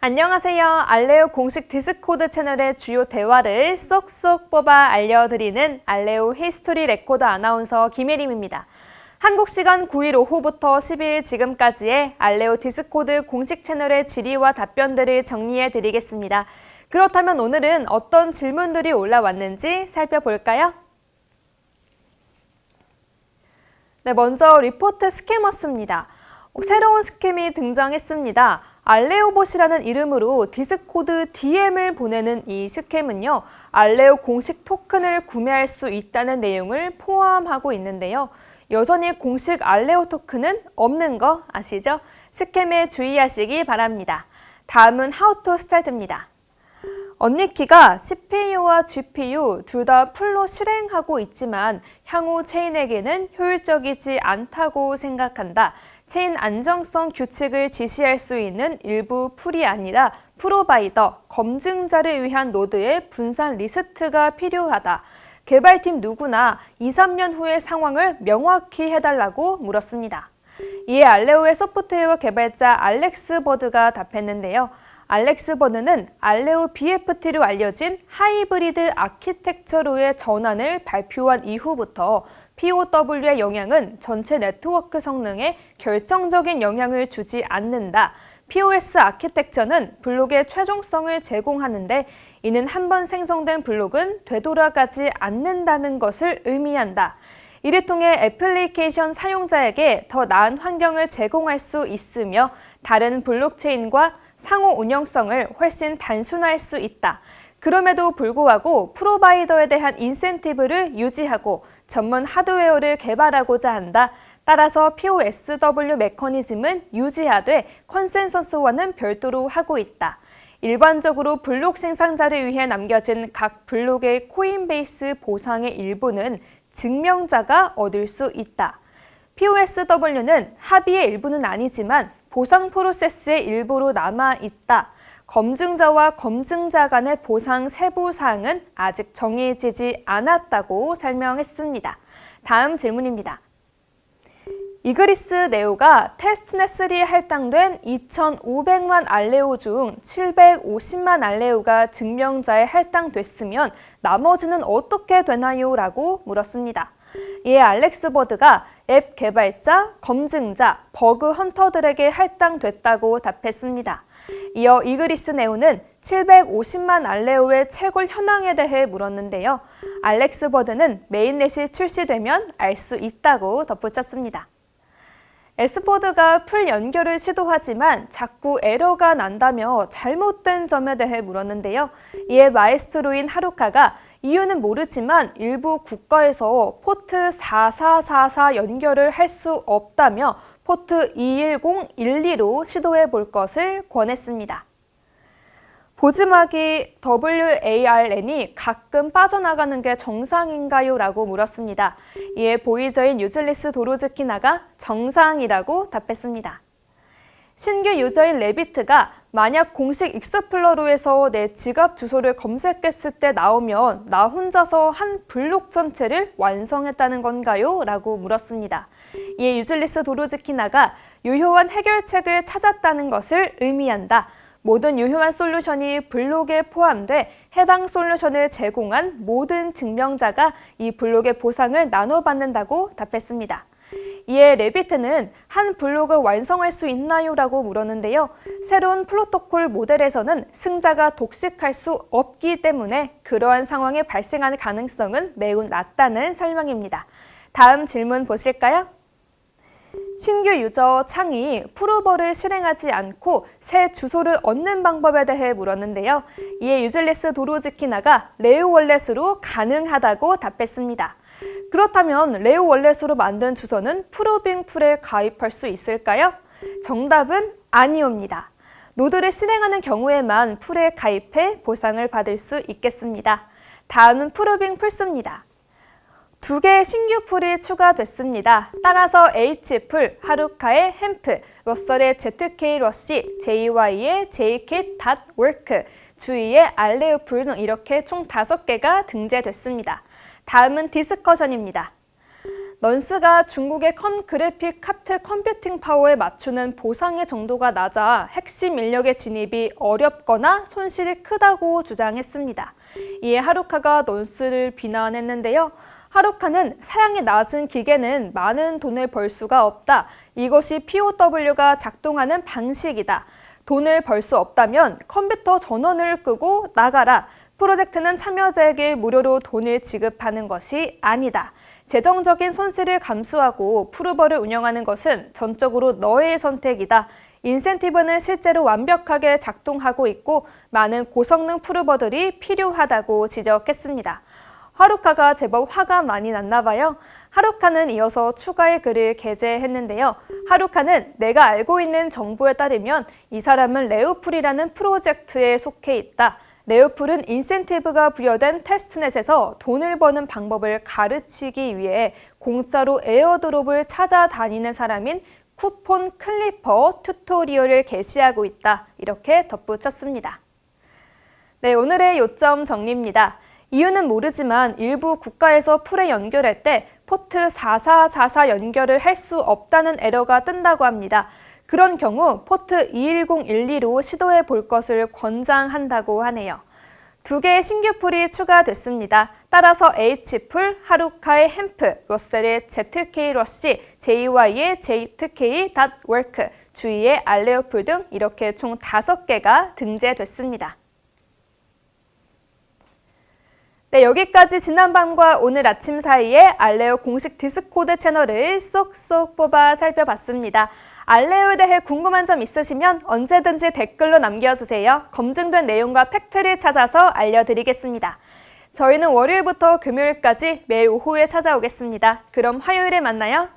안녕하세요. 알레오 공식 디스코드 채널의 주요 대화를 쏙쏙 뽑아 알려드리는 알레오 히스토리 레코드 아나운서 김예림입니다. 한국 시간 9일 오후부터 10일 지금까지의 알레오 디스코드 공식 채널의 질의와 답변들을 정리해 드리겠습니다. 그렇다면 오늘은 어떤 질문들이 올라왔는지 살펴볼까요? 네, 먼저 리포트 스캐머스입니다. 어, 새로운 스캠이 등장했습니다. 알레오봇이라는 이름으로 디스코드 DM을 보내는 이 스캠은요, 알레오 공식 토큰을 구매할 수 있다는 내용을 포함하고 있는데요. 여전히 공식 알레오 토큰은 없는 거 아시죠? 스캠에 주의하시기 바랍니다. 다음은 to Start입니다. 언니키가 CPU와 GPU 둘 다 풀로 실행하고 있지만 향후 체인에게는 효율적이지 않다고 생각한다. 체인 안정성 규칙을 지시할 수 있는 일부 풀이 아니라 프로바이더, 검증자를 위한 노드의 분산 리스트가 필요하다. 개발팀 누구나 2, 3년 후의 상황을 명확히 해달라고 물었습니다. 이에 알레오의 소프트웨어 개발자 알렉스 버드가 답했는데요. 알렉스 버드는 알레오 BFT로 알려진 하이브리드 아키텍처로의 전환을 발표한 이후부터 POW의 영향은 전체 네트워크 성능에 결정적인 영향을 주지 않는다. POS 아키텍처는 블록의 최종성을 제공하는데 이는 한 번 생성된 블록은 되돌아가지 않는다는 것을 의미한다. 이를 통해 애플리케이션 사용자에게 더 나은 환경을 제공할 수 있으며 다른 블록체인과 상호 운영성을 훨씬 단순화할 수 있다. 그럼에도 불구하고 프로바이더에 대한 인센티브를 유지하고 전문 하드웨어를 개발하고자 한다. 따라서 POSW 메커니즘은 유지하되 컨센서스와는 별도로 하고 있다. 일반적으로 블록 생산자를 위해 남겨진 각 블록의 코인베이스 보상의 일부는 증명자가 얻을 수 있다. POSW는 합의의 일부는 아니지만 보상 프로세스의 일부로 남아 있다. 검증자와 검증자 간의 보상 세부 사항은 아직 정해지지 않았다고 설명했습니다. 다음 질문입니다. 이그리스 네오가 테스트넷 3에 할당된 2,500만 알레오 중 750만 알레오가 증명자에 할당됐으면 나머지는 어떻게 되나요? 라고 물었습니다. 이에 알렉스 버드가 앱 개발자, 검증자, 버그 헌터들에게 할당됐다고 답했습니다. 이어 이그리스 네오는 750만 알레오의 채굴 현황에 대해 물었는데요. 알렉스 버드는 메인넷이 출시되면 알 수 있다고 덧붙였습니다. 에스포드가 풀 연결을 시도하지만 자꾸 에러가 난다며 잘못된 점에 대해 물었는데요. 이에 마에스트로인 하루카가 이유는 모르지만 일부 국가에서 포트 4444 연결을 할 수 없다며 포트 21012로 시도해 볼 것을 권했습니다. 보즈막이 WARN이 가끔 빠져나가는 게 정상인가요? 라고 물었습니다. 이에 보이저인 유즐리스 도로즈키나가 정상이라고 답했습니다. 신규 유저인 레비트가 만약 공식 익스플러러에서 내 지갑 주소를 검색했을 때 나오면 나 혼자서 한 블록 전체를 완성했다는 건가요? 라고 물었습니다. 이에 유즐리스 도로즈키나가 유효한 해결책을 찾았다는 것을 의미한다. 모든 유효한 솔루션이 블록에 포함돼 해당 솔루션을 제공한 모든 증명자가 이 블록의 보상을 나눠받는다고 답했습니다. 이에 레비트는 한 블록을 완성할 수 있나요? 라고 물었는데요. 새로운 프로토콜 모델에서는 승자가 독식할 수 없기 때문에 그러한 상황이 발생하는 가능성은 매우 낮다는 설명입니다. 다음 질문 보실까요? 신규 유저 창이 프로버를 실행하지 않고 새 주소를 얻는 방법에 대해 물었는데요. 이에 유즐리스 도로즈키나가 레오 월렛으로 가능하다고 답했습니다. 그렇다면 레오 월렛으로 만든 주소는 프로빙 풀에 가입할 수 있을까요? 정답은 아니옵니다. 노드를 실행하는 경우에만 풀에 가입해 보상을 받을 수 있겠습니다. 다음은 프로빙 풀스입니다. 두 개의 신규 풀이 추가됐습니다. 따라서 H풀, 하루카의 햄프, 러셀의 ZK 러시, JY의 JK.work 주위에 알레오풀 등 이렇게 총 5개가 등재됐습니다. 다음은 디스커션입니다. 넌스가 중국의 컨 그래픽 카트 컴퓨팅 파워에 맞추는 보상의 정도가 낮아 핵심 인력의 진입이 어렵거나 손실이 크다고 주장했습니다. 이에 하루카가 넌스를 비난했는데요. 하루카는 사양이 낮은 기계는 많은 돈을 벌 수가 없다. 이것이 POW가 작동하는 방식이다. 돈을 벌 수 없다면 컴퓨터 전원을 끄고 나가라. 프로젝트는 참여자에게 무료로 돈을 지급하는 것이 아니다. 재정적인 손실을 감수하고 프루버를 운영하는 것은 전적으로 너의 선택이다. 인센티브는 실제로 완벽하게 작동하고 있고 많은 고성능 프루버들이 필요하다고 지적했습니다. 하루카가 제법 화가 많이 났나 봐요. 하루카는 이어서 추가의 글을 게재했는데요. 하루카는 내가 알고 있는 정보에 따르면 이 사람은 레오풀이라는 프로젝트에 속해 있다. 레오풀은 인센티브가 부여된 테스트넷에서 돈을 버는 방법을 가르치기 위해 공짜로 에어드롭을 찾아다니는 사람인 쿠폰 클리퍼 튜토리얼을 게시하고 있다. 이렇게 덧붙였습니다. 네, 오늘의 요점 정리입니다. 이유는 모르지만 일부 국가에서 풀에 연결할 때 포트 4444 연결을 할 수 없다는 에러가 뜬다고 합니다. 그런 경우 포트 21012로 시도해 볼 것을 권장한다고 하네요. 두 개의 신규 풀이 추가됐습니다. 따라서 H풀, 하루카의 햄프, 러셀의 ZK 러시, JY의 ZK.work, 주위의 알레오풀 등 이렇게 총 5개가 등재됐습니다. 네, 여기까지 지난밤과 오늘 아침 사이에 알레오 공식 디스코드 채널을 쏙쏙 뽑아 살펴봤습니다. 알레오에 대해 궁금한 점 있으시면 언제든지 댓글로 남겨주세요. 검증된 내용과 팩트를 찾아서 알려드리겠습니다. 저희는 월요일부터 금요일까지 매일 오후에 찾아오겠습니다. 그럼 화요일에 만나요.